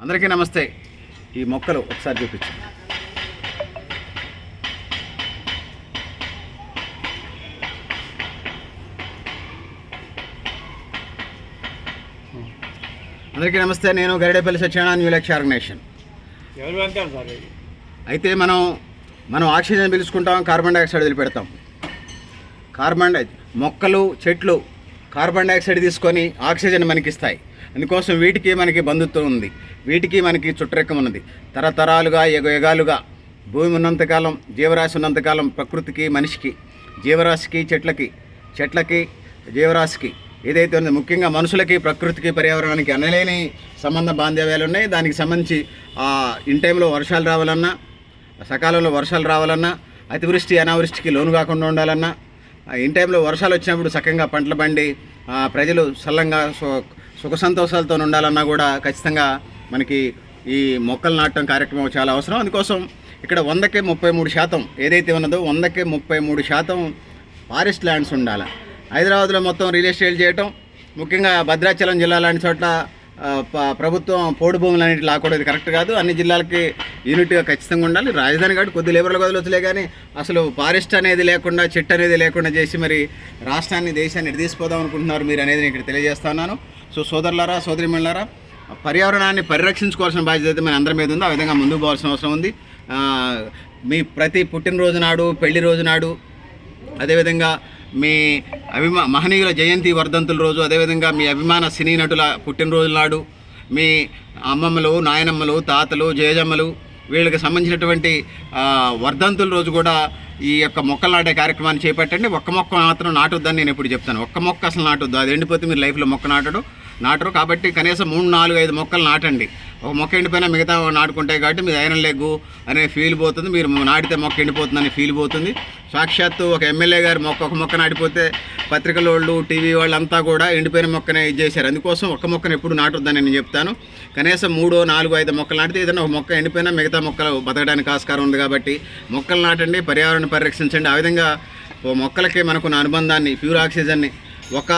అందరికీ నమస్తే. ఈ మొక్కలు ఒకసారి చూపించు. అందరికీ నమస్తే నేను గరిడేపల్లి సత్యనారాయణ న్యూ లక్ష్య ఆర్గనైజేషన్ అయితే మనం మనం ఆక్సిజన్ పీల్చుకుంటాం కార్బన్ డైఆక్సైడ్ వదిలిపెడతాం. కార్బన్ డై మొక్కలు చెట్లు కార్బన్ డైఆక్సైడ్ తీసుకొని ఆక్సిజన్ మనకి ఇస్తాయి అందుకోసం వీటికి మనకి బంధుత్వం ఉంది. వీటికి మనకి చుట్టరికం ఉన్నది. తరతరాలుగా ఎగయుగాలుగా భూమి ఉన్నంతకాలం జీవరాశి ఉన్నంతకాలం ప్రకృతికి మనిషికి జీవరాశికి చెట్లకి చెట్లకి జీవరాశికి ఏదైతే ఉందో ముఖ్యంగా మనుషులకి ప్రకృతికి పర్యావరణానికి అనలేని సంబంధ బాంధవ్యాలు ఉన్నాయి. దానికి సంబంధించి ఆ, ఇన్ టైంలో వర్షాలు రావాలన్నా సకాలంలో వర్షాలు రావాలన్నా అతివృష్టి అనావృష్టికి లోను కాకుండా ఉండాలన్నా ఇన్ టైంలో వర్షాలు వచ్చినప్పుడు సకంగా పంటలు పండి ప్రజలు సల్లంగా సో సుఖ సంతోషాలతో ఉండాలన్నా కూడా ఖచ్చితంగా మనకి ఈ మొక్కలు నాటడం కార్యక్రమం చాలా అవసరం. అందుకోసం ఇక్కడ వందకే ముప్పై మూడు శాతం ఏదైతే ఉన్నదో వందకే ముప్పై మూడు శాతం ఫారెస్ట్ ల్యాండ్స్ ఉండాలి. హైదరాబాద్లో మొత్తం రియల్ ఎస్టేట్ చేయటం ముఖ్యంగా భద్రాచలం జిల్లా లాంటి చోట్ల ప్రభుత్వం పోడు భూములు అనేవి లాకూడదు కరెక్ట్ కాదు. అన్ని జిల్లాలకి యూనిట్గా ఖచ్చితంగా ఉండాలి. రాజధాని కాబట్టి కొద్ది లేబర్లు వదిలొచ్చులే కానీ అసలు ఫారెస్ట్ అనేది లేకుండా చెట్టు అనేది లేకుండా చేసి మరి రాష్ట్రాన్ని దేశాన్ని ఎటు తీసిపోదాం అనుకుంటున్నారు మీరు అనేది నేను ఇక్కడ తెలియజేస్తున్నాను సో సోదరులారా సోదరిమణులారా పర్యావరణాన్ని పరిరక్షించుకోవాల్సిన బాధ్యత అయితే మన అందరి మీద ఉంది. ఆ విధంగా ముందుకు పోవాల్సిన అవసరం ఉంది. మీ ప్రతి పుట్టినరోజు నాడు పెళ్ళి రోజు నాడు అదేవిధంగా మీ అభిమా మహనీయుల జయంతి వర్ధంతుల రోజు అదేవిధంగా మీ అభిమాన సినీ నటుల పుట్టినరోజు నాడు మీ అమ్మమ్మలు నాయనమ్మలు తాతలు జయజమ్మలు వీళ్ళకి సంబంధించినటువంటి వర్ధంతుల రోజు కూడా ఈ యొక్క మొక్కలు నాటే కార్యక్రమాన్ని చేపట్టండి. ఒక్క మొక్క మాత్రం నాటొద్దని నేను ఇప్పుడు చెప్తాను. ఒక్క మొక్క అసలు నాటొద్దు. అది ఎండిపోతే మీరు లైఫ్లో మొక్క నాటడు. నాటరు కాబట్టి కనీసం మూడు నాలుగు ఐదు మొక్కలు నాటండి. ఒక మొక్క ఎండిపోయినా మిగతా నాటుకుంటాయి కాబట్టి మీరు ఐరన్ లెగ్గు అనే ఫీల్ పోతుంది. మీరు నాటితే మొక్క ఎండిపోతుందని ఫీల్ పోతుంది. సాక్షాత్తు ఒక ఎమ్మెల్యే గారు మొక్క ఒక మొక్క నాటిపోతే పత్రికల వాళ్ళు టీవీ వాళ్ళంతా కూడా ఎండిపోయిన మొక్కనే ఇది చేశారు. అందుకోసం ఒక మొక్కను ఎప్పుడు నాటొద్దని నేను చెప్తాను. కనీసం మూడో నాలుగు ఐదు మొక్కలు నాటితే ఏదైనా ఒక మొక్క ఎండిపోయినా మిగతా మొక్కలు బతకడానికి ఆస్కారం ఉంది కాబట్టి మొక్కలు నాటండి పర్యావరణం పరిరక్షించండి. ఆ విధంగా మొక్కలకి మనకున్న అనుబంధాన్ని ప్యూర్ ఆక్సిజన్ని ఒక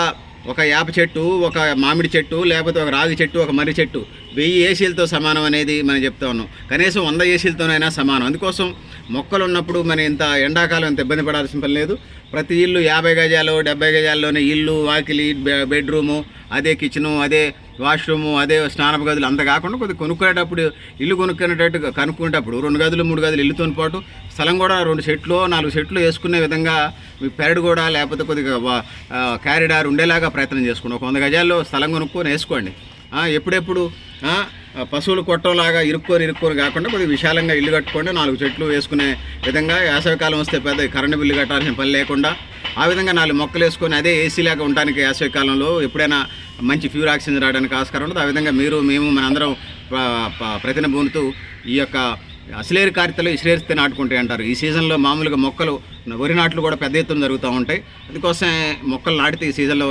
ఒక యాప చెట్టు ఒక మామిడి చెట్టు లేకపోతే ఒక రాగి చెట్టు ఒక మర్రి చెట్టు వెయ్యి ఏసీలతో సమానం అనేది మనం చెప్తా ఉన్నాం. కనీసం వంద ఏసీలతోనైనా సమానం. అందుకోసం మొక్కలు ఉన్నప్పుడు మన ఇంత ఎండాకాలం ఇంత ఇబ్బంది పడాల్సిన పని లేదు. ప్రతి ఇల్లు యాభై గజాలు డెబ్బై గజాల్లోనే ఇల్లు వాకిలి బెడ్రూము అదే కిచెను అదే వాష్రూము అదే స్నానపు గదులు అంత కాకుండా కొద్దిగా కొనుక్కునేటప్పుడు ఇల్లు కొనుక్కునేటట్టు కనుక్కునేటప్పుడు రెండు గదులు మూడు గదులు ఇల్లుతో పాటు స్థలం కూడా రెండు సెట్లు నాలుగు సెట్లు వేసుకునే విధంగా మీ పెరడు కూడా లేకపోతే కొద్దిగా క్యారిడార్ ఉండేలాగా ప్రయత్నం చేసుకోండి ఒక వంద గజాల్లో స్థలం కొనుక్కొని వేసుకోండి. ఎప్పుడెప్పుడు పశువులు కొట్టంలాగా ఇరుక్కోరు ఇరుక్కోరు కాకుండా కొద్దిగా విశాలంగా ఇల్లు కట్టుకోండి నాలుగు చెట్లు వేసుకునే విధంగా వేసవికాలం వస్తే పెద్ద కరెంటు బిల్లు కట్టాల్సిన పని లేకుండా ఆ విధంగా నాలుగు మొక్కలు వేసుకొని అదే ఏసీ లాగా ఉండడానికి వేసవికాలంలో ఎప్పుడైనా మంచి ప్యూర్ ఆక్సిజన్ రావడానికి ఆస్కారం ఉంటుంది ఆ విధంగా మీరు మేము మనందరం ప- ప- ఈ యొక్క అసలేరు కార్తెలు ఇసిరేస్తే నాటుకుంటాయి అంటారు. ఈ సీజన్లో మామూలుగా మొక్కలు వరి నాట్లు కూడా పెద్ద ఎత్తున జరుగుతూ ఉంటాయి. అందుకోసం మొక్కలు నాటితే ఈ సీజన్లో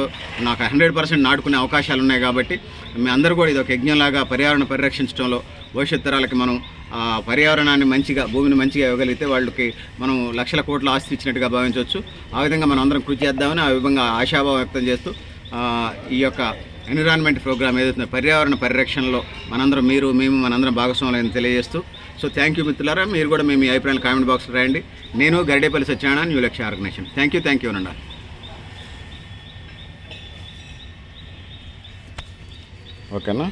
నాకు హండ్రెడ్ పర్సెంట్ నాటుకునే అవకాశాలు ఉన్నాయి కాబట్టి మీ అందరూ కూడా ఇది ఒక యజ్ఞంలాగా పర్యావరణ పరిరక్షించడంలో భవిష్యత్ తరాలకి మనం పర్యావరణాన్ని మంచిగా భూమిని మంచిగా ఇవ్వగలిగితే వాళ్ళకి మనం లక్షల కోట్ల ఆస్తి ఇచ్చినట్టుగా భావించవచ్చు. ఆ విధంగా మనం అందరం కృషి చేద్దామని ఆ విధంగా ఆశాభావం వ్యక్తం చేస్తూ ఈ యొక్క ఎన్విరాన్మెంట్ ప్రోగ్రామ్ ఏదైతే పర్యావరణ పరిరక్షణలో మనందరం మీరు మేము మనందరం భాగస్వాములని తెలియజేస్తూ సో థ్యాంక్ యూ మిత్రులారా. మీరు కూడా మేము మీ అభిప్రాయాలు కామెంట్ బాక్స్లో రాయండి. నేను Garidepalli Satyanarayana new Lakshya organization thank you thank you అనండి. ఓకేనా?